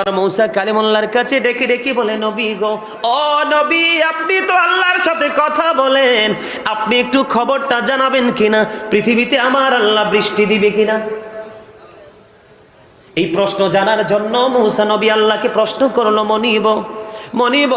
আর মৌসা কালিমুল্লার কাছে ডেকে ডেকে বলে, নবী গো, ও নবী, আপনি তো আল্লাহর সাথে কথা বলেন। আপনি একটু খবরটা জানাবেন কিনা? পৃথিবীতে আমার আল্লাহ বৃষ্টি দিবে কিনা? এই প্রশ্ন জানার জন্য মৌসা নবী আল্লাহকে প্রশ্ন করল, মনিব মনিব,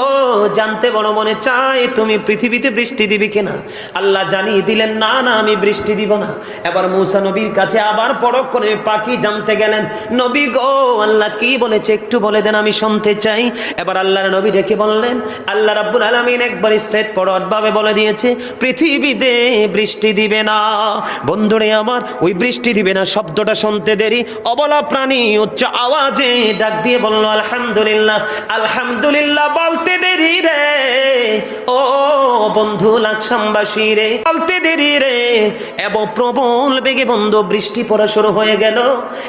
জানতে বড় মনে চায়, তুমি পৃথিবীতে বৃষ্টি দিবি কিনা? আল্লাহ জানিয়ে দিলেন, না না, আমি বৃষ্টি দিব না। এবার মৌসা নবীর কাছে আবার পরক করে পাখি জানতে গেলেন, নবী গো, আল্লাহ কি বলেছে একটু বলে দেন, আমি শুনতে চাই। এবার আল্লাহর নবী রেখে বললেন, আল্লাহ রাব্বুল আলামিন একবার স্ট্রেট ফরওয়ার্ড ভাবে বলে দিয়েছে, পৃথিবীতে বৃষ্টি দিবে না। বন্ধুরে আমার, ওই বৃষ্টি দিবে না শব্দটা শুনতে দেরি। অবলা প্রাণী উচ্চ আওয়াজে ডাক দিয়ে বলল, আলহামদুলিল্লাহ আলহামদুলিল্লাহ। বলতে দেরি রে। ও বন্ধু লাকসামবাসী রে, বলতে দেরি রে। এবং প্রবল বেগে বন্ধু বৃষ্টি পড়া শুরু হয়ে গেল।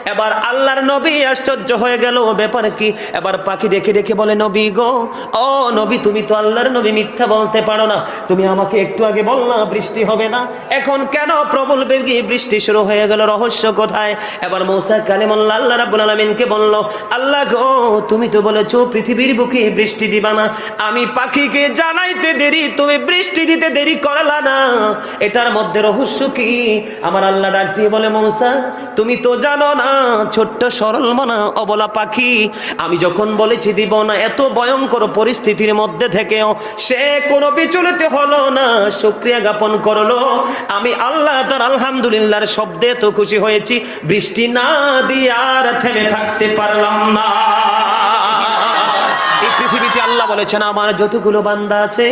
এবার আল্লাহর নবী আশ্চর্য হয়ে গেল। ব্যাপার কি? এবার পাখি দেখে দেখে বলে, নবী গো, ও নবী, তুমি তো আল্লাহর নবী, মিথ্যা বলতে পারো না। তুমি আমাকে একটু আগে বললা বৃষ্টি হবে না। এখন কেন প্রবল বেগে বৃষ্টি শুরু হয়ে গেল? রহস্য কোথায়? এবার মৌসা কালিমুল্লাহ আল্লাহ রাব্বুল আলামিনকে বলল, আল্লাহ গো, তুমি তো বলেছ পৃথিবীর বুকে বৃষ্টি দিবা না। আমি পাখিকে জানাইতে দেরি, তুমি বৃষ্টি দিতে দেরি করলা না। এটার মধ্যে রহস্য কি? আমার আল্লাহ ডাক দিয়ে বলে, মৌসা, তুমি তো জানো না, ছোট্ট সরল মনা অবলা পাখি। আমি যখন বলেছি, দিব না, এত ভয়ঙ্কর পরিস্থিতির মধ্যে থেকেও সে কোনো বিচলিত হলো না শুক্রিয়া জ্ঞাপন করল। আমি আল্লাহ তার আলহামদুলিল্লাহর শব্দে তো খুশি হয়েছি, বৃষ্টি না দিয়ে আর থেমে থাকতে পারলাম না। আল্লাহ বলেছেন, আমার যতগুলো বান্দা আছে,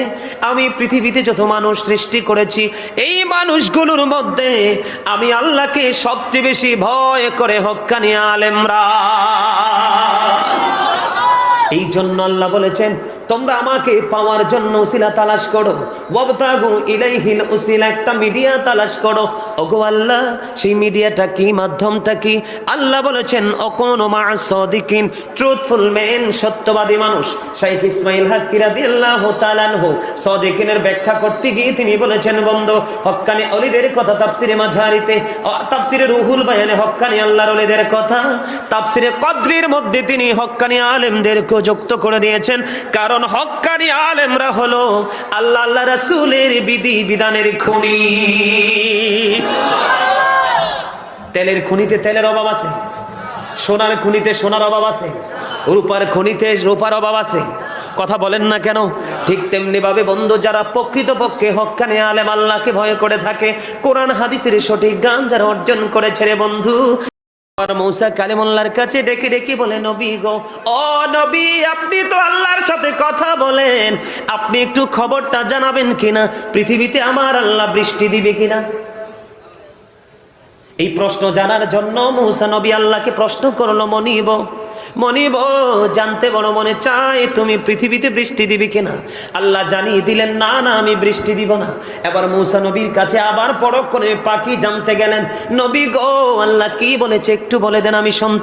আমি পৃথিবীতে যত মানুষ সৃষ্টি করেছি, এই মানুষগুলোর মধ্যে আমি আল্লাহকে সবচেয়ে বেশি ভয় করে হক্কানি আলেমরা। এই জন্য আল্লাহ বলেছেন তোমরা আমাকে পাওয়ার জন্য উসিলা তালাশ করো। ওয়াবতাগু ইলাইহিল উসিলা, একটা মিডিয়া তালাশ করো। ওগো আল্লাহ, সেই মিডিয়াটা কি, মাধ্যমটা কি? আল্লাহ বলেছেন, অকোন মা সদিকিন ট্রুথফুল মেন সত্যবাদী মানুষ। শাইখ ইসমাইল হাক্কি রাদিয়াল্লাহু তাআলা আনহু, সদিকিনের ব্যাখ্যা করতে গিয়ে তিনি বলেছেন, বন্ধু, হক্কানি অলিদের কথা তাফসিরে মাঝারিতে তাফসিরে রুহুল বায়ানে হক্কানি আল্লাহর অলিদের কথা, তাফসিরে কদরির মধ্যে তিনি হক্কানি আলেমদেরকে যুক্ত করে দিয়েছেন। কারণ হক্কানি আলেমরা হলো আল্লাহ আল্লাহ রাসূলের বিধি বিধানের খনি। তেলের খনিতে তেলের অভাব আছে, সোনার খুনিতে সোনার অভাব আছে, রূপার খনিতে রূপার অভাব আছে। কথা বলেন না কেন? ঠিক তেমনি ভাবে বন্ধু, যারা প্রকৃত পক্ষে হক্কানে আলেম আল্লাহকে ভয় করে থাকে, কোরআন, হাদিসের সঠিক গান যারা অর্জন করেছে রে বন্ধু আর মৌসা কালিমুল্লার কাছে ডেকে ডেকে বলে, নবী গো, ও নবী, আপনি তো আল্লাহর সাথে কথা বলেন। আপনি একটু খবরটা জানাবেন কিনা? পৃথিবীতে আমার আল্লাহ বৃষ্টি দিবে কিনা? এই প্রশ্ন জানার জন্য মৌসা নবী আল্লাহকে প্রশ্ন করল, মনিব মনিব, জানতে বড় মনে চায়, তুমি পৃথিবীতে বৃষ্টি দিবি কিনা? আল্লাহ জানিয়ে দিলেন, না না, আমি বৃষ্টি দিব না। এবার মৌসা নবীর কাছে আবার পরক করে পাখি জানতে গেলেন, নবী গো, আল্লাহ কি বলেছে একটু বলে দেন, আমি শুনতে